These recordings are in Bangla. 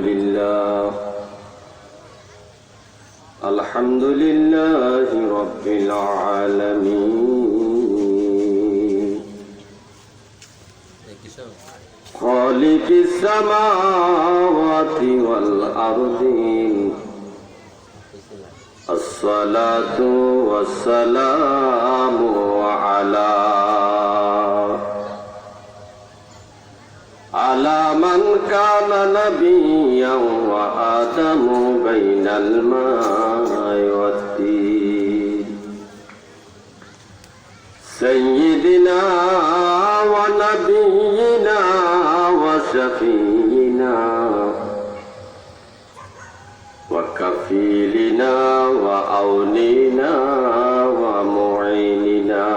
لله الحمد لله رب العالمين خالق السماوات والأرضين الصلاة والسلام على على من كان نبيا وآدم بين الماء والدين. سيدنا ونبينا وشفينا وكفيلنا وأولينا ومعيننا.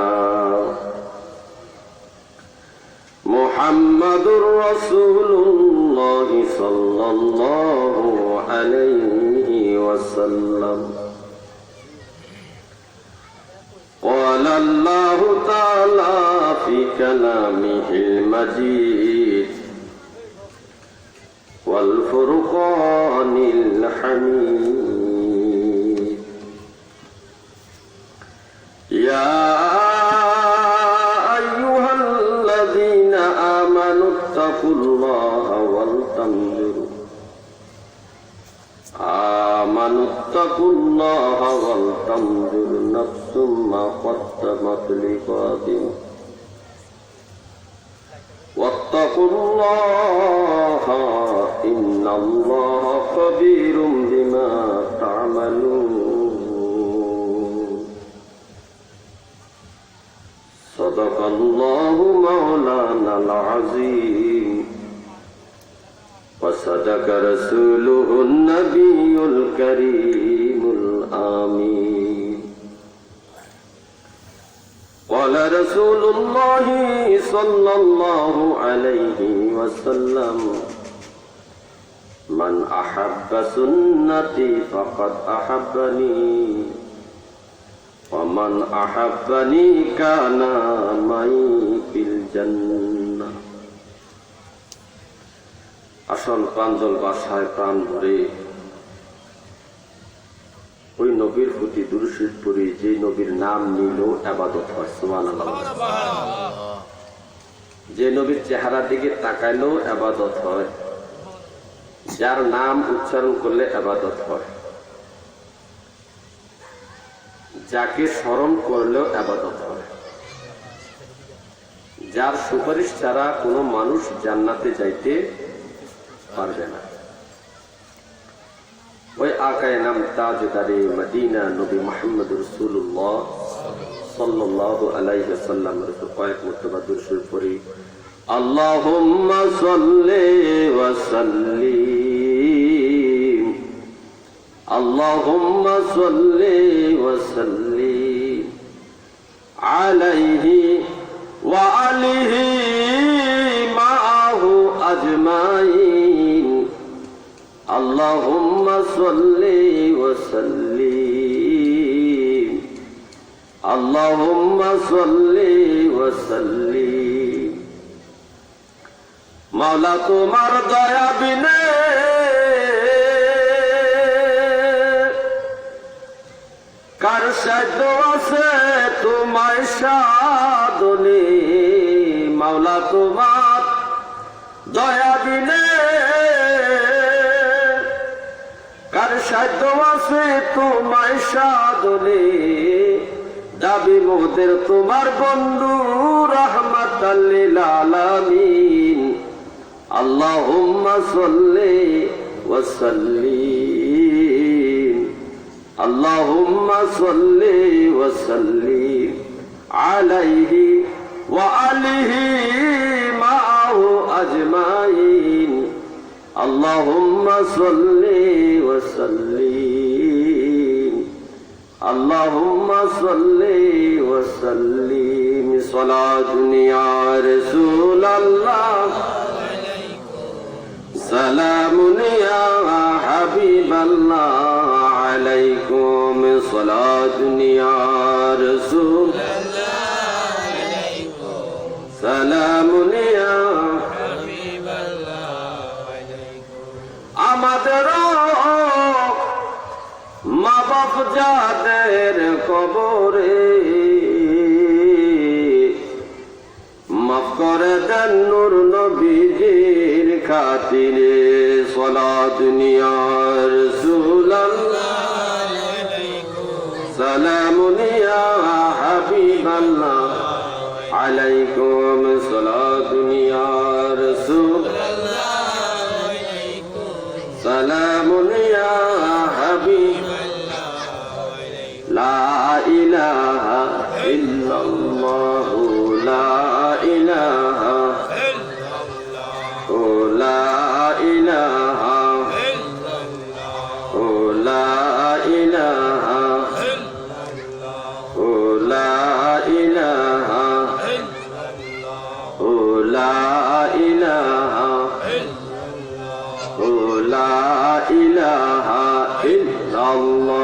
محمد رسول الله صلى الله عليه وسلم. قال الله تعالى في كلامه المجيد والفرقان الحميد. يا آمنوا اتقوا الله ولتنظر نفس ما قدمت لغد. واتقوا الله إن الله خبير بما تعملون. صدق الله مولانا العظيم. وصدق رسوله النبي الكريم الآمين قال رسول الله صلى الله عليه وسلم من أحب سنتي فقد أحبني ومن أحبني كان معي في الجنة আসল প্রাঞ্জল বাসায় প্রাণ ভরে ওই নবীর প্রতি দুরুশিদ করি যে নবীর নাম নিল আবাদত হয় সুমান যে নবীর চেহারার দিকে তাকাইলেও আবাদত হয়। যার নাম উচ্চারণ করলে আবাদত হয়। যাকে স্মরণ করলেও আবাদত হয়। যার সুপারিশ ছাড়া কোনো মানুষ জান্নাতে যাইতে পারবে না। ওই আকায় নাম তাজদারে মদিনা নবী মোহাম্মদ রসুল্লাহ সাল্লাহ আলাইহি সাল্লাম কয়েক মর্তবা দুরসুর ওয়া সাল্লিম, আল্লাহুম্মা সাল্লি ওয়া সাল্লিম, আলাইহি ওয়া আলিহি মাআহু আজমাইন। اللهم صل وسلم اللهم صل وسلم মাওলা তোমার দয়া বিনে কার সাধ্য আছে তোমায় সাধনে মাওলা তোমার দয়া বিনে কার সাধ্য আছে তোমায় দাবি তোমার বন্ধু রহমত আল্লাহ আল্লাহুম্মা সাল্লি ওয়া আলাইহি আলিহি আল্লাহুম্মা وسلم اللهم صل وسلم صلاة يا رسول الله سلام يا حبيب الله عليكم صلاة يا رسول سلام يا মা বাপ যাদের কবরে। মাফ করে দেন নূর নবীজির খাতিরে সলা দুনিয়ার সুলাল্লাহ। সালামুনিয়া হাবিবাল্লাহ। الله